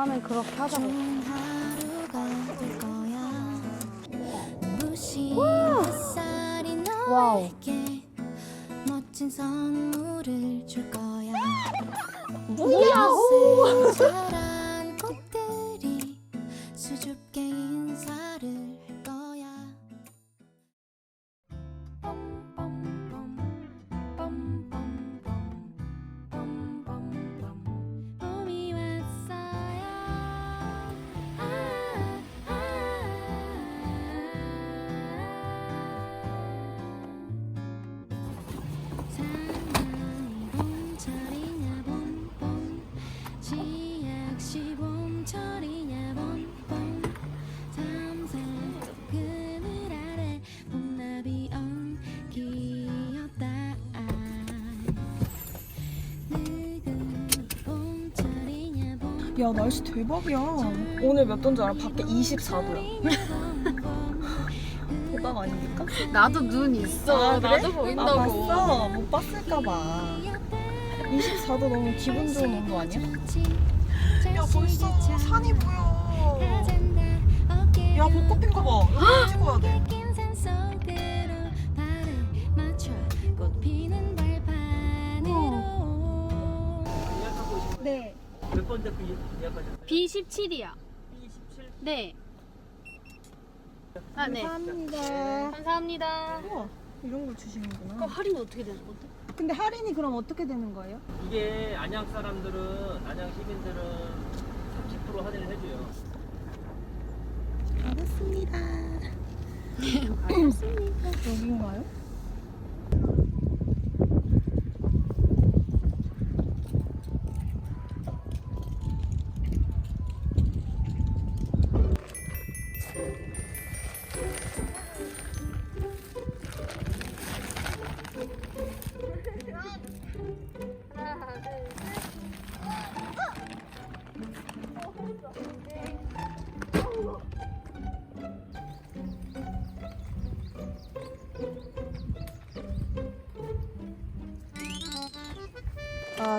다음엔 그렇게 하자고. 햇살이 와우. 너에게 멋진 선물을 줄 거야. 야 야 날씨 대박이야 오늘 몇 도인 줄 알아? 밖에 24도야 대박 아닙니까? 나도 눈 있어. 아, 그래? 나도 아 보인다고. 봤어 못 봤을까 봐 24도 너무 기분 좋은 온도 아니야? 야 벌써 산이 보여 야 벚꽃 핀 거봐 여기 찍어야 돼 몇 번째 그 예약하셨어요? B17이야. 27? 네. 아, 네. 감사합니다 감사합니다. 우와 이런 걸 그럼 주시는구나 할인 어떻게 되는 건데? 근데 할인이 그럼 어떻게 되는 거예요? 이게 안양 사람들은 안양 시민들은 30% 할인을 해줘요. 알겠습니다 알겠습니다 여긴가요?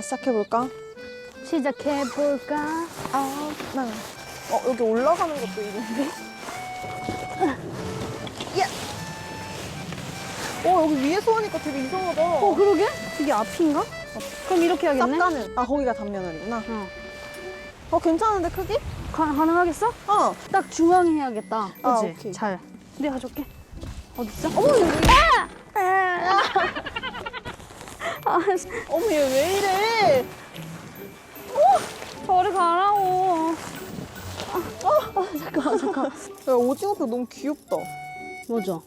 시작해볼까? 시작해 볼까? 아, 나. 어, 여기 올라가는 것도 있는데? 야! 어, 여기 위에서 오니까 되게 이상하다. 어, 그러게? 이게 앞인가? 그럼 이렇게 해야겠네. 싹가는. 아, 거기가 단면허리구나. 어. 어, 괜찮은데, 크기? 가, 가능하겠어? 어. 딱 중앙에 해야겠다. 그치? 아, 오케이. 잘. 내가 가져올게. 어딨어? 어머, 여기. 아! 아, 어머, 얘 왜 이래? 저리 가라고. 아, 잠깐만, 잠깐. 야, 오징어표 너무 귀엽다. 뭐죠?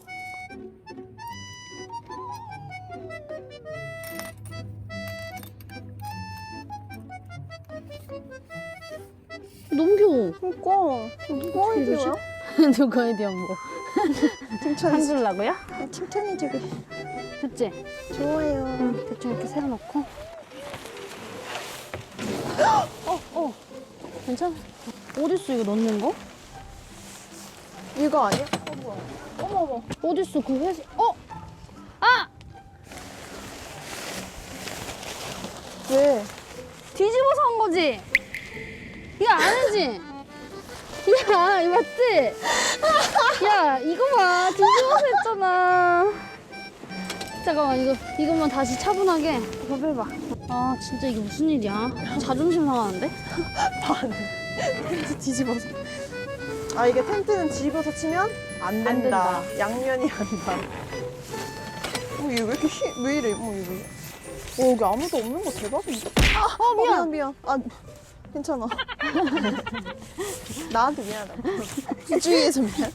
너무 귀여워. 그니까. 누가 아이디어야? 누구 아이디어 뭐? 칭찬이지. 한줄라고요? 아, 칭찬이지, 그 래. 그치? 좋아요. 응, 대충 이렇게 세워놓고. 어, 어. 괜찮아. 어딨어, 이거 넣는 거? 이거 아니야? 어, 뭐야. 어머, 어머. 어딨어, 그 회색. 어! 아! 왜? 뒤집어서 한 거지? 이거 아니지? 야, 이거 맞지? 야, 이거 봐. 뒤집어서 했잖아. 잠깐만, 이거, 이것만 다시 차분하게 이거 빼봐. 아, 진짜 이게 무슨 일이야? 자존심 상하는데? 텐트 뒤집어서. 아, 이게 텐트는 뒤집어서 치면 안 된다. 된다. 양면이 간다. 어, 얘왜 이렇게 휘, 왜 이래? 어, 얘 왜. 어, 여기 아무도 없는 거 대박인데? 아, 어, 미안, 미안. 아, 괜찮아. 나한테 미안하다. 주위에서 미안.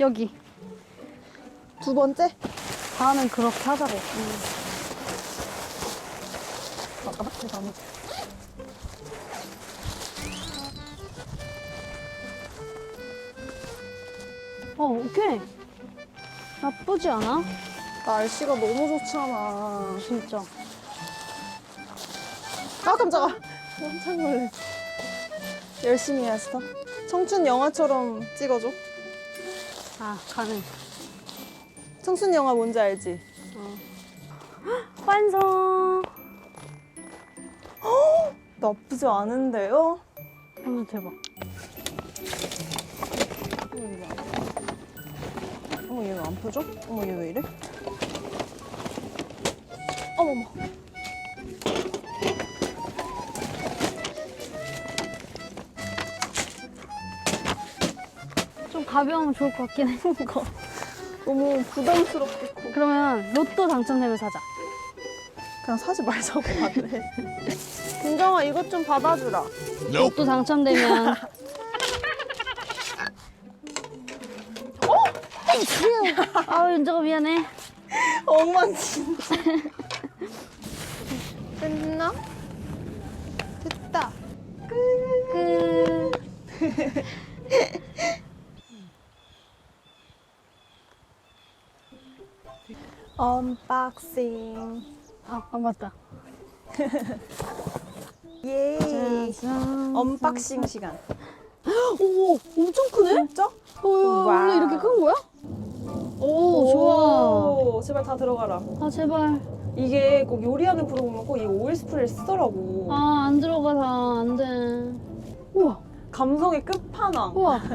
여기. 두 번째? 다음엔 그렇게 하자고. 아, 죄송합니다. 어, 오케이. 나쁘지 않아? 날씨가 너무 좋잖아. 진짜. 아, 깜짝아. 깜짝 놀래. 열심히 했어. 청춘 영화처럼 찍어줘. 아, 가능. 청춘 영화 뭔지 알지? 완성. 나쁘지 않은데요? 어머 대박. 어머 얘 왜안 펴져? 어머 얘 왜 이래? 어머머 좀 가벼우면 좋을 것 같긴 해. 이거 너무 부담스럽게 커. 그러면 로또 당첨되면 사자. 그냥 사지 말자고 하네 김정아 이것 좀 받아주라 로또 당첨되면. 어? 아우 윤정아 미안해. 엉망진창 됐나? 됐다 끝. 언박싱 아, 아 맞다. 예 짜잔. 언박싱 시간 오, 엄청 크네? 진짜? 어, 원래 이렇게 큰 거야? 오, 좋아. 오, 제발 다 들어가라 아 제발. 이게 꼭 요리하는 프로그램은 꼭이 오일 스프레이를 쓰더라고 아 안 들어가서 안 돼. 우와, 감성의 끝판왕 우와.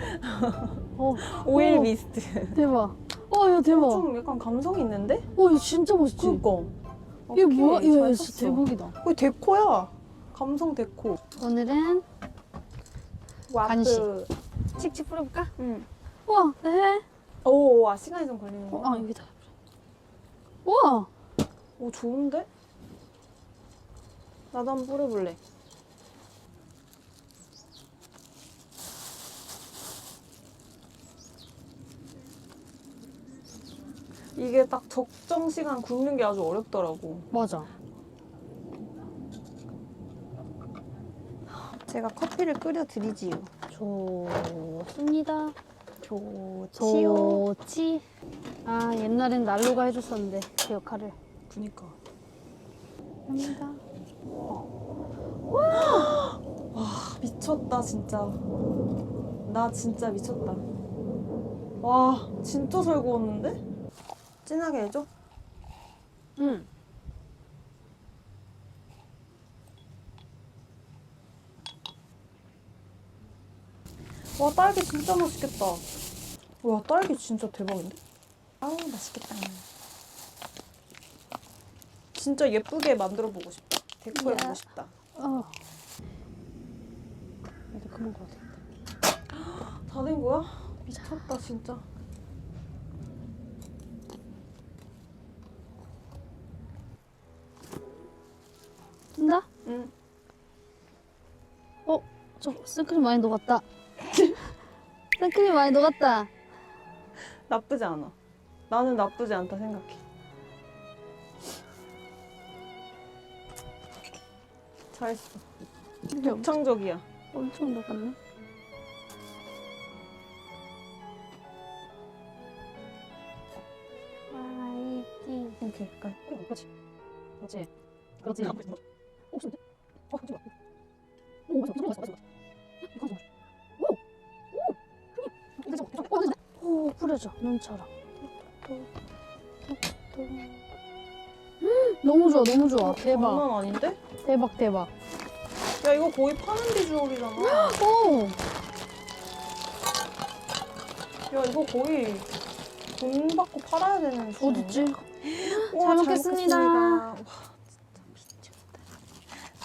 어, 오일 오. 미스트 대박. 어, 야 대박. 좀 약간 감성이 있는데? 어, 이거 진짜 멋있지? 그니까 이게 뭐야? 이거 잘 진짜. 대박이다. 거의 데코야 감성 데코 오늘은 간식. 와플. 칙칙 뿌려볼까? 응. 우와, 네. 오, 아 시간이 좀 걸리는 어, 거. 아 여기다. 우와, 오 좋은데? 나도 한번 뿌려볼래. 이게 딱 적정 시간 굽는 게 아주 어렵더라고. 맞아. 제가 커피를 끓여 드리지요. 좋습니다. 좋지요. 좋지. 아 옛날엔 난로가 해줬었는데 그 역할을. 그니까. 합니다. 미쳤다 진짜. 나 진짜 미쳤다. 와 진짜 잘 구웠는데? 진하게 해줘? 응. 와 딸기 진짜 맛있겠다. 와 딸기 진짜 대박인데? 아우 맛있겠다. 진짜 예쁘게 만들어 보고 싶다. 데코해 보고 야. 싶다. 어. 이제 그만 것 같아. 다된 거야? 미쳤다 진짜. 응. 어? 저 생크림 많이 녹았다. 생크림 많이 녹았다. 나쁘지 않아. 나는 나쁘지 않다 생각해. 잘했어. 독창적이야. 엄청 녹았네. 화이팅. 이렇게 약간 그렇지. 그렇지. 그렇지. 오, 진짜? 어, 뿌려줘. 눈처럼. 너무 좋아, 너무 좋아. 대박. 장난 아닌데? 대박, 대박. 야 이거 거의 파는 비주얼이잖아. 오! 야 이거 거의 돈 받고 팔아야 되는 수준. 어딨지? 우와, 잘 먹겠습니다. 와 진짜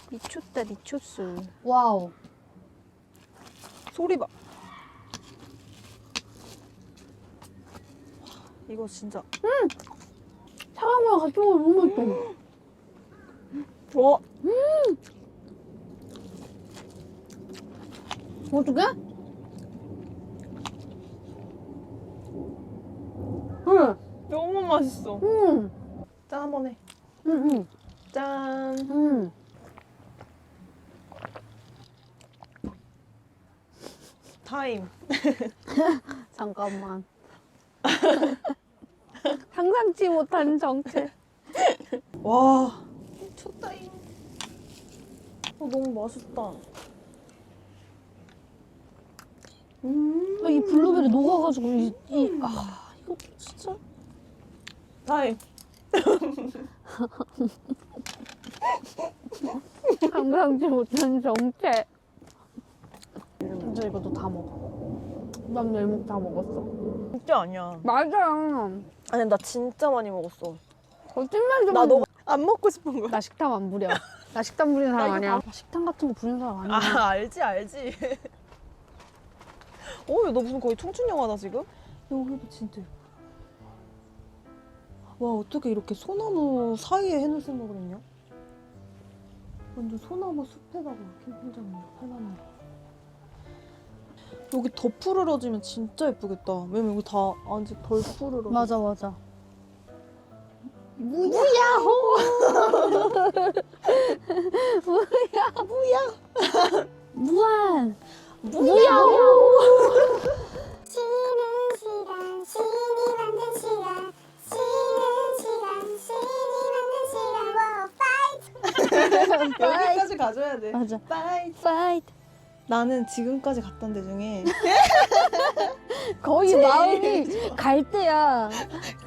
미쳤다. 미쳤다 미쳤어. 와우. 소리 봐. 이거 진짜. 차가운 거랑 같이 먹으면 너무 맛있다. 와 어떡해? 응, 너무 맛있어. 응, 짠 한 번 해. 응, 응, 짠. 응. 타임. 잠깐만. 상상치 못한 정체. 와 미쳤다잉. 어, 너무 맛있다. 음. 아, 이 블루베리 녹아가지고 이, 이 아, 이거 진짜. 타임. 감당지 못한 정체. 진짜 이거 너다 먹어. 난 열목 다 먹었어. 진짜 아니야. 맞아. 아니 나 진짜 많이 먹었어. 거짓말 좀. 나 하지 너무 안 먹고 싶은 거야. 나 식탐 안 부려. 나 식탐 부리는 사람 나 이거 아니야. 나 식탐 같은 거 부리는 사람 아니야. 아 알지 알지. 어, 너 무슨 거의 청춘 영화다 지금? 여기도 진짜. 예뻐. 와 어떻게 이렇게 소나무 사이에 해놓을 생각을 했냐? 완전 소나무 숲에다가 캠핑장을 해놨네. 여기 더 푸르러지면 진짜 예쁘겠다. 왜냐면 여기 다 아직 덜 푸르러. 맞아 맞아. 무한. 쉬는 시간 신이 만든 시간 쉬는 시간 신이 만든 시간 워 파이트 여기까지 가져야 돼. 맞아. 빠이. 파이트. 나는 지금까지 갔던 데 중에 거의 마음이 갈 때야.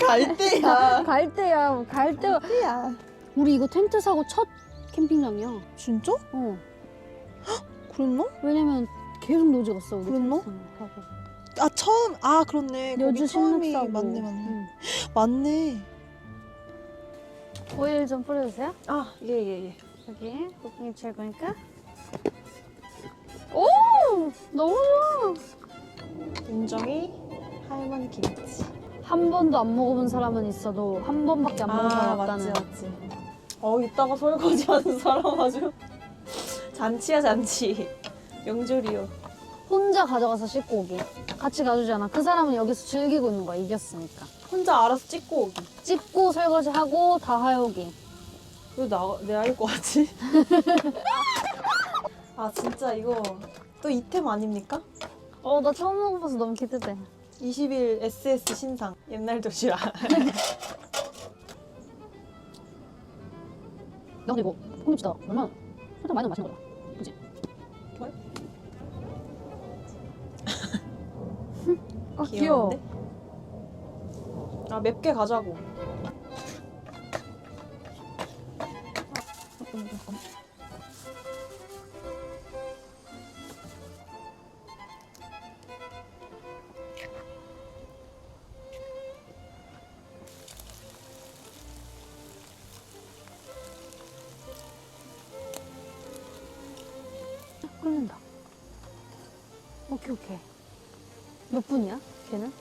갈 때야. 갈 때야. 갈 때야. 때야. 우리 이거 텐트 사고 첫 캠핑장이야. 진짜? 어. 그랬나? 왜냐면 계속 노지 갔어. 우리 그랬나? 텐트 사고. 아 처음 아 그렇네. 거기 여주 처음이 신륵사고. 맞네 맞네. 응. 맞네. 오일 좀 뿌려주세요. 아 예 예 예. 여기 고객님 최고니까. 오! 너무. 인정이 할머니 김치. 한 번도 안 먹어본 사람은 있어도 한 번밖에 안 먹은 사람 없다는. 아, 맞지 맞지. 어 이따가 설거지 하는 사람 아주 잔치야 잔치. 명절이요. 혼자 가져가서 씻고 오기. 같이 가주지 않아. 그 사람은 여기서 즐기고 있는 거야. 이겼으니까. 혼자 알아서 찍고 오기. 찝고 설거지하고 다 하여기. 왜 나 내 아일 것 같지? 아 진짜 이거 또 이템 아닙니까? 어, 나 처음 먹어봐서 너무 기대돼. 20일 SS 신상 옛날 도시락. 야, 근데 이거 콩잎치다 얼마나 살짝 많이 넣으면 맛있는 거다. 그지? 좋아요? 아, 귀여워. 귀여운데? 아 맵게 가자고. 끓는다. 오케이, 오케이. 몇 분이야? 걔는?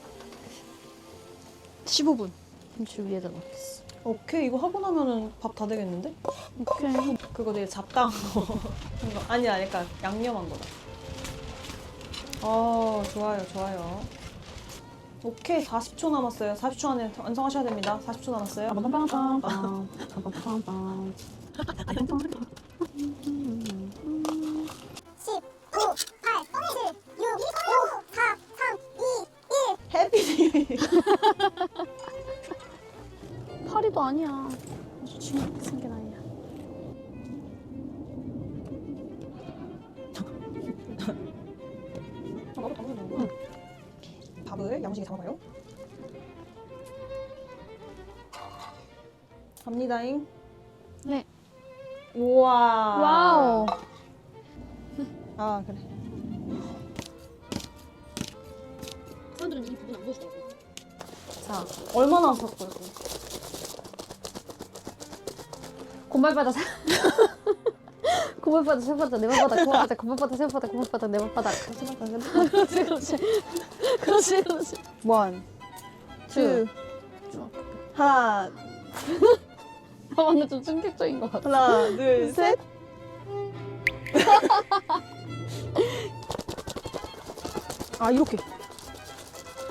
15분. 김치 위에다 넣겠어. 오케이 이거 하고 나면은 밥 다 되겠는데? 오케이. 그거 되게 잡다한 거. 이거 아니 아니 그러니까 양념한 거다. 어 좋아요 좋아요. 오케이 40초 남았어요. 40초 안에 완성하셔야 됩니다. 40초 남았어요. 빰빰빰빰빰. 빰빰빰 밥을 야무지게 담아봐요. 갑니다잉. 네. 우와. 와우. 아 그래. 사람들은 이 부분 안 보여주더라고. 자 얼마나 샀어요? 곰발바닥 세 곰발바닥 세 바닥 네 발바닥 곰발바닥 곰발바닥 세 바닥 곰발바닥 네 발바닥 그렇지 그렇지 그렇지 그렇지 원, 투, 쭉. 하나, 아 근데 좀 충격적인 것 같아 하나, 둘, 셋. 아 이렇게.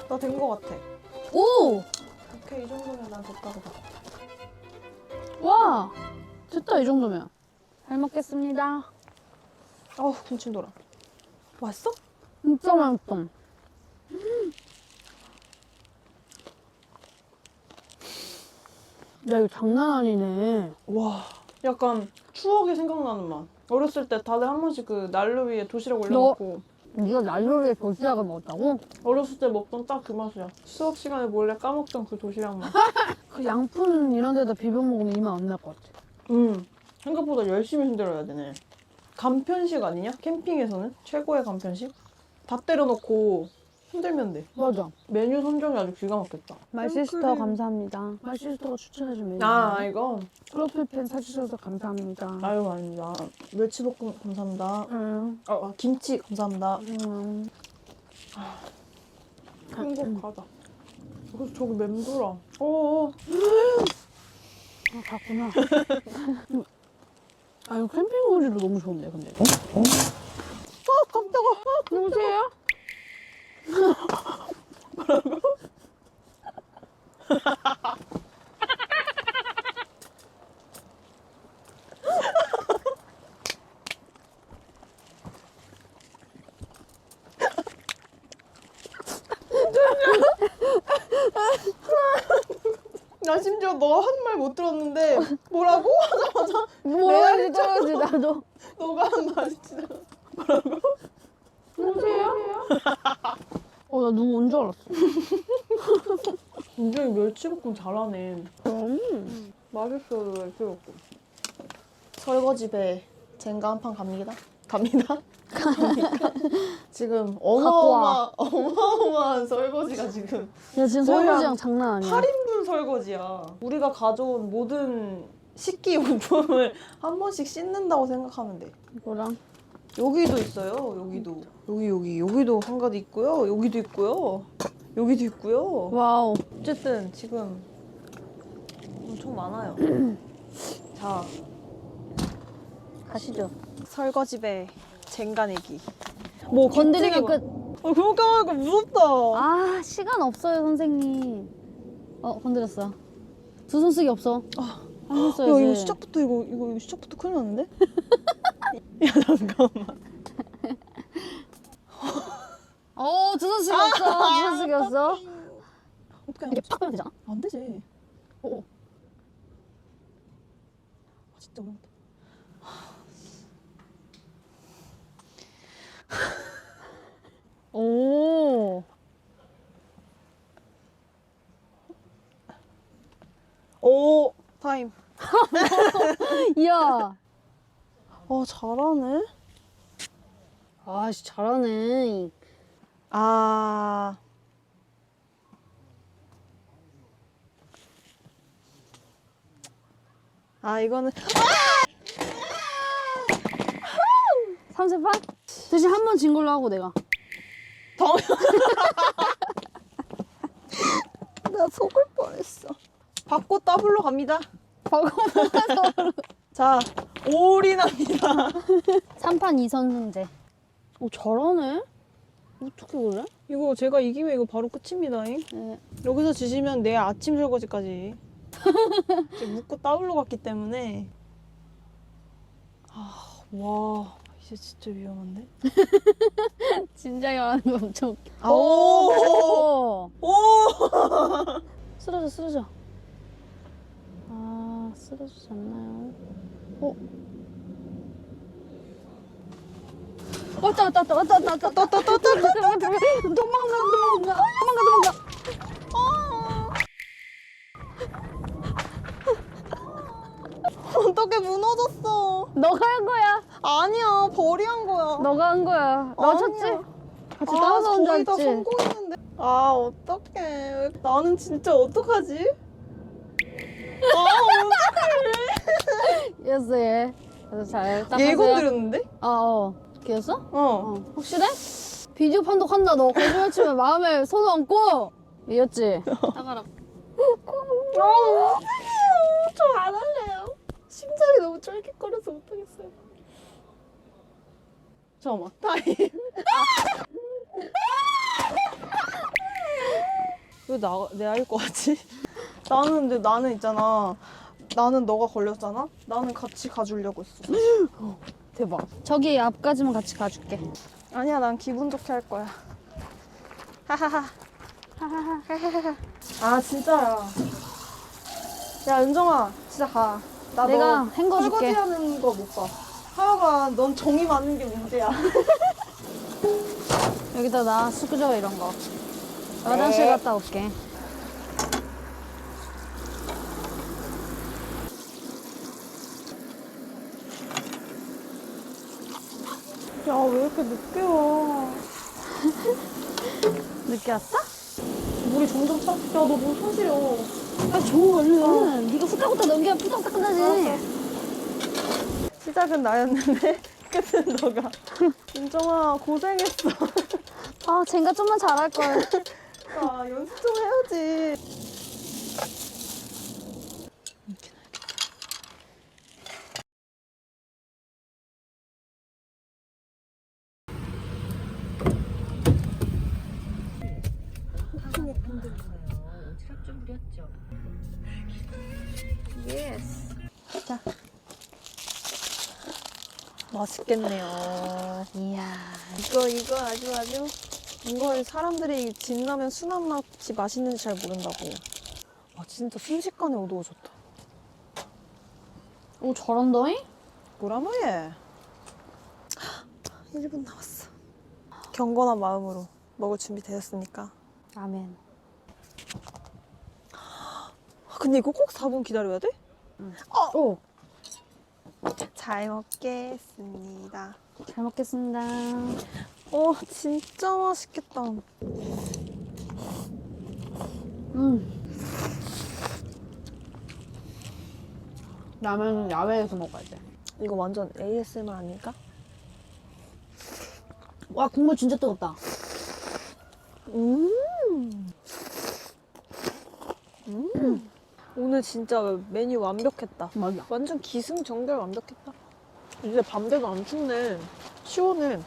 나 된 거 같아. 오! 오케이 이 정도면 난 됐다고 봐. 와! 됐다 이 정도면 잘 먹겠습니다 아우 군침 돌아. 맛있어? 진짜 맛있다 음. 야 이거 장난 아니네 와. 약간 추억이 생각나는 맛. 어렸을 때 다들 한 번씩 그 난로 위에 도시락 너- 올려놓고 네가 난로리에 도시락을 먹었다고? 어렸을 때 먹던 딱 그 맛이야. 수업 시간에 몰래 까먹던 그 도시락 맛. 그 양푼 이런 데다 비벼 먹으면 이만 안 날 것 같아 음. 생각보다 열심히 흔들어야 되네. 간편식 아니냐? 캠핑에서는 최고의 간편식. 다 때려놓고 흔들면 돼. 맞아. 메뉴 선정이 아주 기가 막혔다. 말시스터 생크림. 감사합니다. 말시스터가 추천해준 메뉴. 아 이거 프로필팬 사주셔서 감사합니다. 아유 아닙니다. 멸치볶음 감사합니다. 응. 아, 아, 김치 감사합니다. 음. 행복하다. 그래서 저기 맴돌아. 어어. 아, 갔구나. 아, 이거 캠핑 오지도 너무 좋은데, 근데. 어? 아 깜짝아. 누구세요? 뭐라고? 볶음 잘하네. 음. 맛있어요 멸치볶음. 설거지배 젠가 한 판 갑니다. 갑니다. 지금 어마어마 어마어마한 설거지가 지금 야, 지금 거의 설거지랑 한 장난 아니야. 8인분 설거지야. 우리가 가져온 모든 식기 용품을 한 번씩 씻는다고 생각하면 돼. 이거랑. 여기도 있어요. 여기도. 여기 여기 여기도 한 가지 있고요. 여기도 있고요. 여기도 있고요. 와우. 어쨌든 지금 엄청 많아요. 자, 가시죠. 설거지배 쟁가내기. 뭐 건드리면 기특해 끝. 봐. 어, 그러니까 하니까 무섭다. 아, 시간 없어요, 선생님. 어, 건드렸어. 두 손 쓰기 없어. 한손야 써야지. 이거 시작부터 이거 이거, 이거 시작부터 큰일 났는데? 야 잠깐만. 어, 두 손 쓰기 없어. 두 손 쓰기 없어. 어떻게 이게 팍 하면 되잖아. 안 되지. 오. 아, 진짜 어렵다. 오. 오 타임. 이야. 아 잘하네. 아씨, 잘하네. 아. 아 이거는 삼세판? 대신 한 번 진 걸로 하고 내가. 덩. 나 속을 뻔했어. 받고 더블로 갑니다. 자, 올인합니다. 3판 2선 승제. 오, 잘하네? 어떻게 그래? 이거 제가 이기면 이거 바로 끝입니다. 네. 여기서 지시면 내일 아침 설거지까지 이제 묶고 더블로 갔기 때문에 아, 와 이제 진짜 위험한데? 진작에 말하는 거 엄청 웃겨. 아, 오! 오! 오! 쓰러져, 쓰러져. 아, 쓰러지지 않나요? 어? 왔다, 왔다, 왔다, 왔다, 왔다, 왔다, 왔다, 왔다, 왔다, 왔다, 왔다, 왔다, 도망가, 도망가, 도망가, 도망가. 어떻게 무너졌어? 너가 한 거야. 아니야, 벌이 한 거야. 너가 한 거야. 너 아니야. 쳤지? 같이 아, 따라서 온줄 거의 다 알지? 성공했는데. 아, 어떡해. 나는 진짜 어떡하지? 아, 예스, 예. 그래서 잘. 닦아줘요. 예고 드렸는데? 아, 어. 걔였어? 어. 어. 확실해? 비디오 판독한다. 너 거짓말 치면 마음에 손 얹고. 이었지? 따가라. 아, 어떡해요. 저 안 할래요. 심장이 너무 쫄깃거려서 못하겠어요. 잠깐만, 타임. 왜 나, 내알것 같지? 나는 근데 나는 있잖아. 나는 너가 걸렸잖아? 나는 같이 가주려고 했어. 대박. 저기 앞까지만 같이 가줄게. 아니야, 난 기분 좋게 할 거야. 하하하. 아, 진짜야. 야, 은정아, 진짜 가. 나 내가 너 헹궈줄게. 설거지하는 거 못 봐. 하여간 넌 정이 많은 게 문제야. 여기다 나 스크저 이런 거. 화장실 네. 갔다 올게. 야 왜 이렇게 늦게 와? 늦게 왔어? 물이 점점 차. 야너 물 손실어. 아, 좋은 얼른. 네가 후딱후딱 넘겨야 후딱후딱 끝나지. 시작은 나였는데 끝은 너가. 민정아 고생했어. 아, 젠가 좀만 잘할걸. 아 연습 좀 해야지. 예스. 자. 맛있겠네요. 이야. 이거 이거 아주 아주 이걸 사람들이 진라면 순한 맛이 맛있는지 잘 모른다고. 아 진짜 순식간에 어두워졌다. 오, 잘한다잉? 뭐라 뭐해? 1분 남았어. 경건한 마음으로 먹을 준비 되었으니까. 아멘. 아, 근데 이거 꼭 4분 기다려야 돼? 오, 잘 먹겠습니다. 잘 먹겠습니다. 어 진짜 맛있겠다. 음. 라면은 야외에서 먹어야 돼. 이거 완전 ASMR 아닐까? 와, 국물 진짜 뜨겁다. 음. 음. 오늘 진짜 메뉴 완벽했다. 맞아. 완전 기승전결 완벽했다. 이제 밤 돼도 안 춥네. 시원해.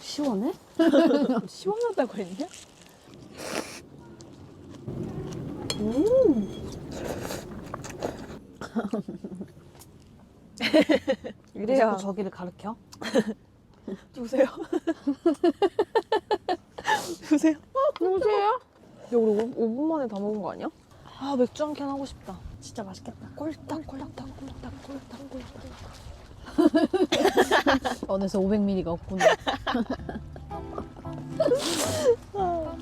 시원해? 시원하다고 했냐? 이래야 자꾸 저기를 가르쳐? 누구세요? 누구세요? 누구세요? 야, 우리 5, 분 만에 다 먹은 거 아니야? 아, 맥주 한 캔 하고 싶다. 진짜 맛있겠다. 꼴딱, 꼴딱, 꼴딱, 꼴딱, 꼴딱. 어느새 500ml가 없구나. 아,